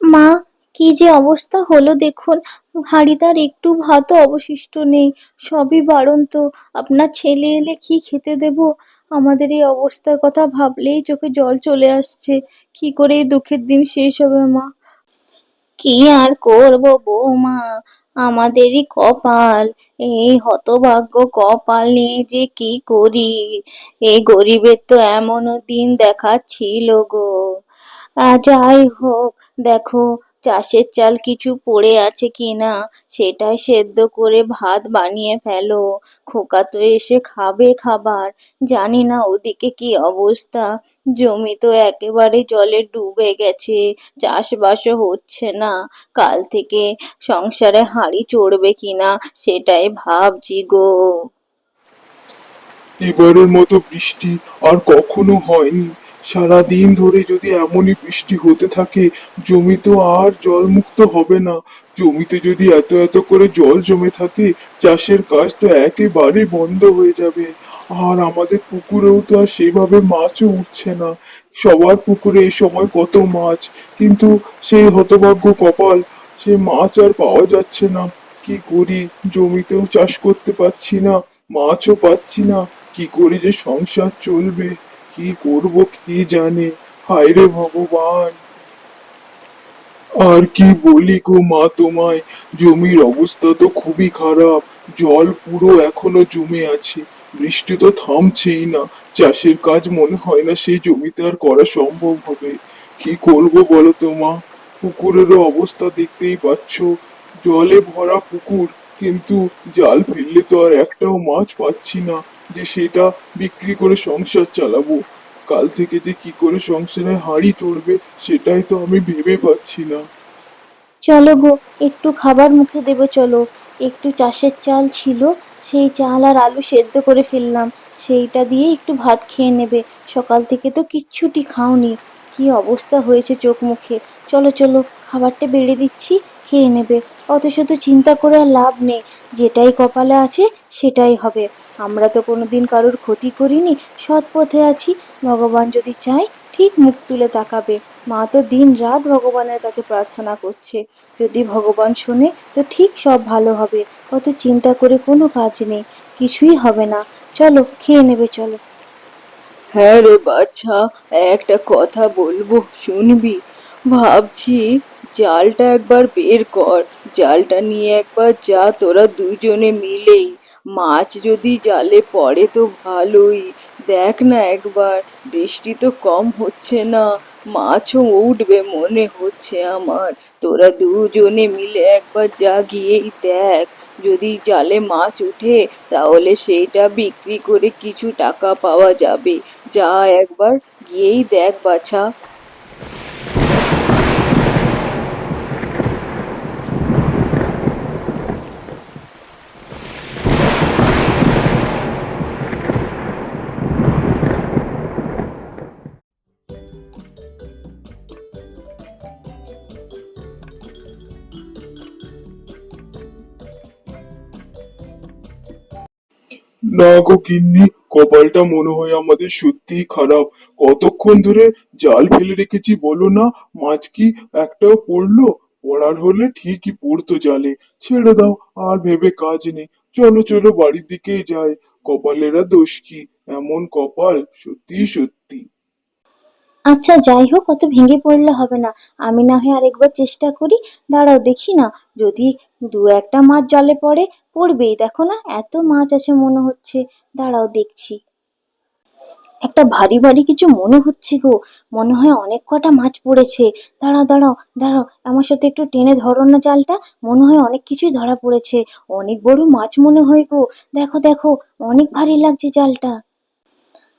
মা, কি যে অবস্থা হলো দেখুন। হাঁড়িটার একটু ভাতও অবশিষ্ট নেই। সবই বাড়ন্ত। আপনার ছেলে এলে কি খেতে দেব? আমাদের এই অবস্থার কথা ভাবলেই চোখে জল চলে আসছে। কি করে এই দুঃখের দিন শেষ হবে মা? কি আর করব বৌমা? আমাদেরই কপাল। এই হতভাগ্য কপাল নিয়ে যে কি করি? এই গরিবের তো এমনও দিন দেখাচ্ছিল গো। যাই হোক, দেখো, চাষের চাল কিছু পড়ে আছে কিনা, সেটাই সেদ্ধ করে ভাত বানিয়ে ফেলো। খোকা তো এসে খাবে খাবার। জানি না ওদিকে কি অবস্থা। জমি তো একেবারে জলে ডুবে গেছে, চাষবাসও হচ্ছে না। কাল থেকে সংসারে হাঁড়ি চড়বে কিনা, সেটাই ভাবছি গো। এবারের মতো বৃষ্টি আর কখনো হয়নি। সারা দিন ধরে যদি এমনই বৃষ্টি হতে থাকে জমি তো আর জলমুক্ত হবে না। জমিতে যদি এত এত করে জল জমে থাকে, চাষের কাজ তো একেবারে বন্ধ হয়ে যাবে। আর আমাদের পুকুরেও তো আর সেভাবে মাছও উঠছে না। সবার পুকুরে এই সময় কত মাছ। কিন্তু সেই হতভাগ্য কপাল, সে মাছ আর পাওয়া যাচ্ছে না। কি করি? জমিতেও চাষ করতে পারছি না, মাছও পাচ্ছি না। কি করে যে সংসার চলবে? কি করব কি জানে? হায় রে ভগবান। আর কি বলি গো মা তোমায়? জমির অবস্থা তো খুবই খারাপ। জল পুরো এখনও জমে আছে। বৃষ্টি তো থামছেই না। চাষের কাজ মনে হয় না সেই জমিতে আর করা সম্ভব হবে। কি করব বলো তো মা? পুকুরেরও অবস্থা দেখতেই পাচ্ছ। জলে ভরা পুকুর, কিন্তু জাল ফেললে তো আর একটাও মাছ পাচ্ছি না। যে সেটা বিক্রি করে সংসার চালাবো। কাল থেকে যে কি করে সংসারে হাঁড়ি চড়বে, সেটাই তো আমি ভেবে পাচ্ছি না। চলো গো, একটু খাবার মুখে দেবে, চলো। একটু চাষের চাল ছিল, সেই চাল আর আলু সেদ্ধ করে ফেললাম। সেইটা দিয়ে একটু ভাত খেয়ে নেবে। সকাল থেকে তো কিচ্ছুটি খাওনি। কি অবস্থা হয়েছে চোখ মুখে। চলো চলো, খাবারটা বেড়ে দিচ্ছি, খেয়ে নেবে। অত শত চিন্তা করে আর লাভ নেই। যেটাই কপালে আছে, সেটাই হবে। আমরা তো কোনোদিন কারোর ক্ষতি করিনি সৎ পথে আছি। ভগবান যদি চায়, ঠিক মুখ তুলে তাকাবে। মা তো দিন রাত ভগবানের কাছে প্রার্থনা করছে। যদি ভগবান শোনে, তো ঠিক সব ভালো হবে। অত চিন্তা করে কোনো কাজ নেই। কিছুই হবে না। চলো, খেয়ে নেবে, চলো। হ্যাঁ রে বাচ্চা একটা কথা বলব, শুনবি? ভাবছি জালটা একবার বের কর। জালটা নিয়ে একবার যা, তোরা দুজনে মিলেই। মাছ যদি জালে পড়ে তো ভালোই। দেখ না একবার, বৃষ্টি তো কম হচ্ছে না। মাছও উঠবে মনে হচ্ছে আমার। তোরা দুজনে মিলে একবার যা গিয়েই দেখ। যদি জালে মাছ উঠে, তাহলে সেইটা বিক্রি করে কিছু টাকা পাওয়া যাবে। যা একবার গিয়েই দেখ বাছা। না গো গিন্নি, কপালটা মনে হয় আমাদের সত্যিই খারাপ। কতক্ষণ ধরে জাল ফেলে রেখেছি বলো না? মাছ কি একটাও পড়ল? পড়ার হলে ঠিকই পড়তো জালে। ছেড়ে দাও, আর ভেবে কাজ নেই। চলো চলো, বাড়ির দিকেই যাই। কপালেরা দোষ কি? এমন কপাল? সত্যি সত্যি। আচ্ছা যাই হোক, অত ভেঙে পড়লে হবে না। আমি না হয় আরেকবার চেষ্টা করি। দাঁড়াও, দেখি না। যদি দু একটা মাছ জলে পড়ে, পড়বেই। দেখো না, এত মাছ আছে মনে হচ্ছে। দাঁড়াও, দেখছি। একটা ভারী ভারী কিছু মনে হচ্ছে গো। মনে হয় অনেক কটা মাছ পড়েছে। দাঁড়াও দাঁড়াও দাঁড়াও। আমার সাথে একটু টেনে ধরো না জালটা। মনে হয় অনেক কিছুই ধরা পড়েছে। অনেক বড় মাছ মনে হয় গো। দেখো দেখো, অনেক ভারী লাগছে জালটা।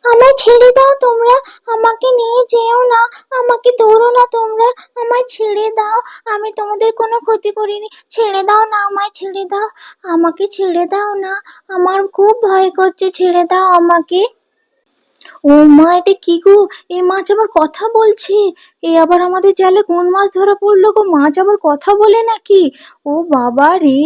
আমায় ছেড়ে দাও তোমরা, আমাকে নিয়ে যেও না, আমাকে ধরো না তোমরা, আমায় ছেড়ে দাও, আমি তোমাদের কোনো ক্ষতি করিনি, ছেড়ে দাও না আমায়, ছেড়ে দাও, আমাকে ছেড়ে দাও না, আমার খুব ভয় করছে, ছেড়ে দাও আমাকে। ও মা, এটা কি গো? এ মাছ আবার কথা বলছে, এ আবার আমাদের জালে কোন মাছ ধরা পড়ল গো? মাছ আবার কথা বলে নাকি? ও বাবা রে।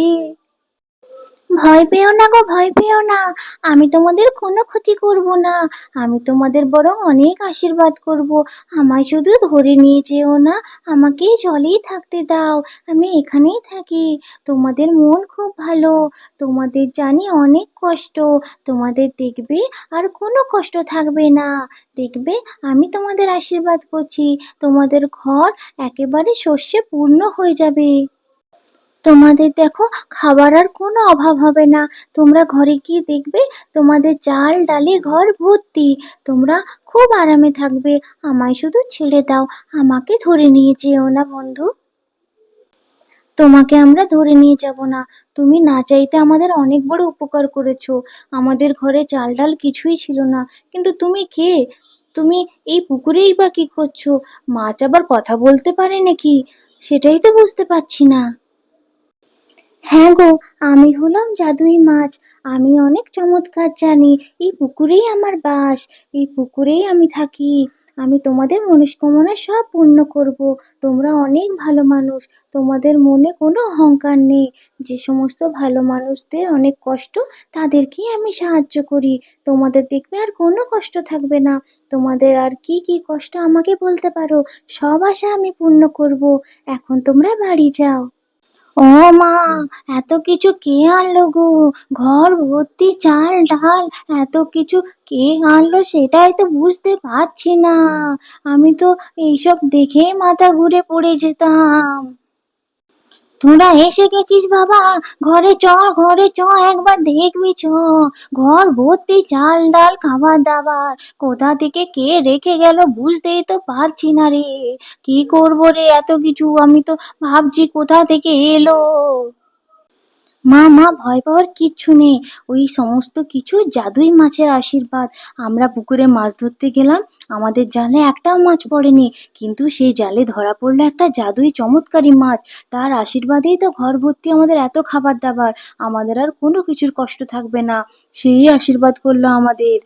ভয় পেও না গো, ভয় পেও না। আমি তোমাদের কোনো ক্ষতি করব না। আমি তোমাদের বরং অনেক আশীর্বাদ করব। আমায় শুধু ধরে নিয়ে যেও না, আমাকে জলেই থাকতে দাও। আমি এখানেই থাকি। তোমাদের মন খুব ভালো। তোমাদের জানি অনেক কষ্ট। তোমাদের দেখবে আর কোনো কষ্ট থাকবে না। দেখবে আমি তোমাদের আশীর্বাদ করছি। তোমাদের ঘর একেবারে শস্যে পূর্ণ হয়ে যাবে। তোমাদের দেখো খাবার আর কোনো অভাব হবে না। তোমরা ঘরে গিয়ে দেখবে তোমাদের চাল, ডালে ঘর ভর্তি। তোমরা খুব আরামে থাকবে। আমায় শুধু ছেড়ে দাও। আমাকে ধরে নিয়ে যেও না বন্ধু। তোমাকে আমরা ধরে নিয়ে যাব না। তুমি না চাইতে আমাদের অনেক বড় উপকার করেছ। আমাদের ঘরে চাল, ডাল কিছুই ছিল না। কিন্তু তুমি কে? তুমি এই পুকুরেই বা কি করছ? মাছ আবার কথা বলতে পারে নাকি? সেটাই তো বুঝতে পারছি না। হ্যাঁ গো, আমি হলাম জাদুই মাছ। আমি অনেক চমৎকার জানি, এই পুকুরেই আমার বাস, এই পুকুরেই আমি থাকি। আমি তোমাদের মনস্কামনা সব পূর্ণ করব, তোমরা অনেক ভালো মানুষ, তোমাদের মনে কোনো অহংকার নেই। যে সমস্ত ভালো মানুষদের অনেক কষ্ট, তাদেরকেই আমি সাহায্য করি। তোমাদের দেখবে আর কোনো কষ্ট থাকবে না। তোমাদের আর কি কি কষ্ট আমাকে বলতে পারো, সব আশা আমি পূর্ণ করব। এখন তোমরা বাড়ি যাও। ও মা, এত কিছু কে আনলো গো? ঘর ভর্তি, চাল ডাল, এত কিছু কে আনলো সেটাই তো বুঝতে পারছি না। আমি তো এইসব দেখেই মাথা ঘুরে পড়ে যেতাম। তোরা এসে গেছিস বাবা। ঘরে চ ঘরে চ একবার দেখবি চ। ঘর ভর্তি, চাল ডাল, খাবার দাবার। কোথা থেকে কে রেখে গেল বুঝতেই তো পারছি না রে। কি করব রে, এত কিছু আমি তো ভাবছি কোথা থেকে এলো। মা মা, ভয় পাওয়ার কিচ্ছু নেই। ওই সমস্ত কিছু জাদুই মাছের আশীর্বাদ। আমরা পুকুরে মাছ ধরতে গেলাম। আমাদের জালে একটাও মাছ পড়েনি। কিন্তু সেই জালে ধরা পড়ল একটা জাদুই চমৎকারী মাছ। তার আশীর্বাদেই তো ঘর ভর্তি আমাদের এত খাবার দাবার। আমাদের আর কোনো কিছুর কষ্ট থাকবে না। সেই আশীর্বাদ করল আমাদের।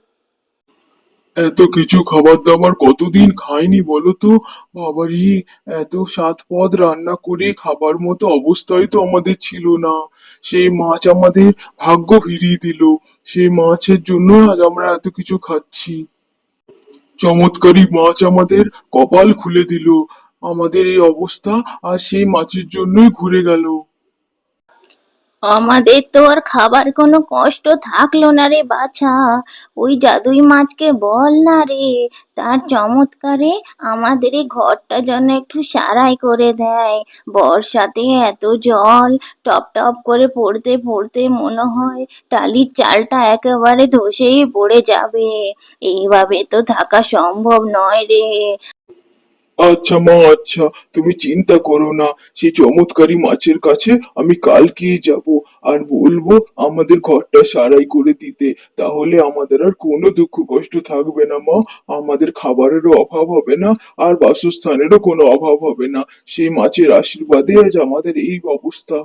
এত কিছু খাবার দাবার কতদিন খাইনি বলো তো? বাবারি, এত সাত পদ রান্না করে খাবার মতো অবস্থাই তো আমাদের ছিল না। সেই মাছ আমাদের ভাগ্য ফিরিয়ে দিল। সেই মাছের জন্য আজ আমরা এত কিছু খাচ্ছি। চমৎকারী মাছ আমাদের কপাল খুলে দিল। আমাদের এই অবস্থা আর সেই মাছের জন্যই ঘুরে গেল। আমাদের তো আর খাবার কোনো কষ্ট থাকল না রে বাছা। ওই জাদুই মাছকে বল না রে। তার চমৎকারে আমাদের এই ঘরটা যেন একটু সারাই করে দেয়। বর্ষাতে এত জল, টপ টপ করে পড়তে পড়তে মনে হয় টালির চালটা একেবারে ধসেই পড়ে যাবে। এইভাবে তো থাকা সম্ভব নয় রে। আচ্ছা মা আচ্ছা তুমি চিন্তা করো না। সেই চমৎকারী মাছের কাছে আমি কালকেই যাব আর বলব আমাদের ঘরটা সারাই করে দিতে। তাহলে আমাদের আর কোনো দুঃখ কষ্ট থাকবে না মা। আমাদের খাবারেরও অভাব হবে না আর বাসস্থানেরও কোনো অভাব হবে না। সেই মাছের আশীর্বাদে আজ আমাদের এই অবস্থা।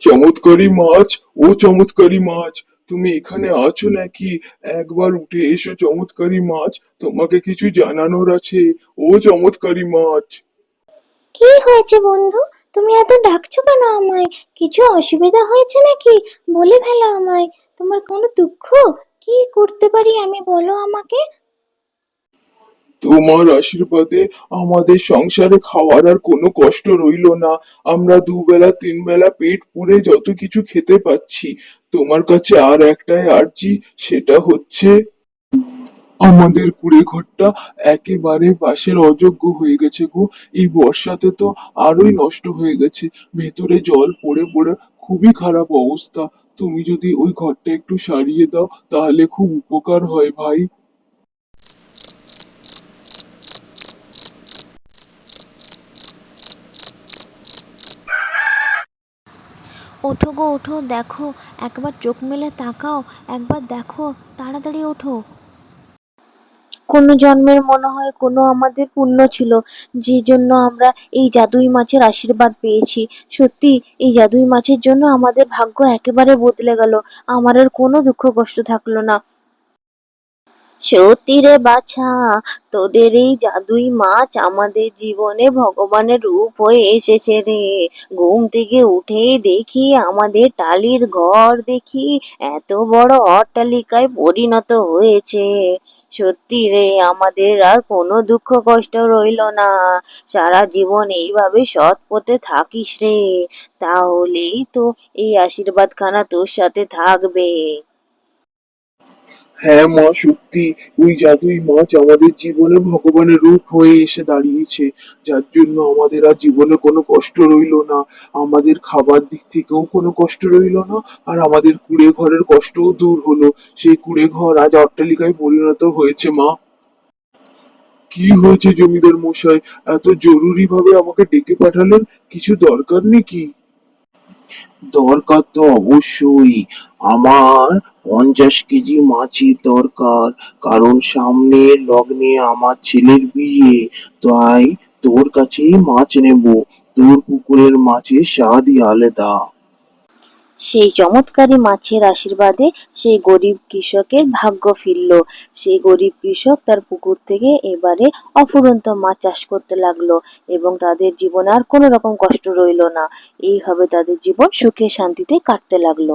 চমৎকারী মাছ, ও চমৎকারী মাছ তুমি এখানে আছো নাকি? একবার উঠে এসো চমৎকারী মাছ। তোমাকে কিছু জানানোর আছে। ও চমৎকারী মাছ। কি হয়েছে বন্ধু? তুমি এত ডাকছো কেন আমায়? কিছু অসুবিধা হয়েছে নাকি? বলে ফেলো আমায়। তোমার কোনো দুঃখ? কি করতে পারি আমি? বলো আমাকে। তোমার আশীর্বাদে আমাদের সংসারে খাওয়ার আর কোনো কষ্ট রইল না। আমরা দুবেলা তিন বেলা পেট পুড়ে যত কিছু খেতে পাচ্ছি, তোমার কাছে আর একটাই আর্জি, সেটা হচ্ছে আমাদের কুড়ে ঘরটা একেবারে বাসের অযোগ্য হয়ে গেছে গো। এই বর্ষাতে তো আরোই নষ্ট হয়ে গেছে। ভেতরে জল পড়ে পড়ে খুবই খারাপ অবস্থা। তুমি যদি ওই ঘরটা একটু সারিয়ে দাও, তাহলে খুব উপকার হয় ভাই। ওঠো গো, ওঠো, দেখো, একবার চোখ মেলে তাকাও, একবার দেখো, তাড়াতাড়ি ওঠো। কোনো জন্মের মনে হয় কোনো আমাদের পুণ্য ছিল, যে জন্য আমরা এই জাদুই মাছের আশীর্বাদ পেয়েছি। সত্যি, এই জাদুই মাছের জন্য আমাদের ভাগ্য একেবারে বদলে গেল, আমার আর কোনো দুঃখ কষ্ট থাকল না। সত্যি রে বাছা, তোদের এই জাদুই মাছ আমাদের জীবনে ভগবানের রূপ হয়ে এসেছে রে। ঘুম থেকে উঠেই দেখি আমাদের টালির ঘর দেখি এত বড় অট্টালিকায় পরিণত হয়েছে। সত্যি রে, আমাদের আর কোনো দুঃখ কষ্ট রইল না। সারা জীবন এইভাবে সৎ পথে থাকিস রে। তাহলেই তো এই আশীর্বাদখানা তোর সাথে থাকবে। হ্যাঁ মা, সত্যি। ওই জাদুই মাছ আমাদের জীবনে ভগবানের রূপ হয়ে এসে দাঁড়িয়েছে, যার জন্য আমাদের আর জীবনে কোনো কষ্ট রইল না। আমাদের খাবার দিক থেকেও কোনো কষ্ট রইল না, আর আমাদের কুড়ে ঘরের কষ্টও দূর হলো। সেই কুড়ে ঘর আজ অট্টালিকায় পরিণত হয়েছে মা। কি হয়েছে জমিদার মশাই? এত জরুরি ভাবে আমাকে ডেকে পাঠালেন? কিছু দরকার নেই কি দরকার তো অবশ্যই। আমার পঞ্চাশ কেজি মাছের দরকার, কারণ সামনে লগ্নে আমার ছেলের বিয়ে, তাই তোর কাছেই মাছ নেব। তোর পুকুরের মাছের স্বাদই আলাদা। সেই চমৎকারী মাছের আশীর্বাদে সেই গরিব কৃষকের ভাগ্য ফিরল। সেই গরিব কৃষক তার পুকুর থেকে এবারে অফুরন্ত মাছ চাষ করতে লাগল এবং তাদের জীবনে আর কোনো রকম কষ্ট রইল না। এইভাবে তাদের জীবন সুখে শান্তিতে কাটতে লাগল।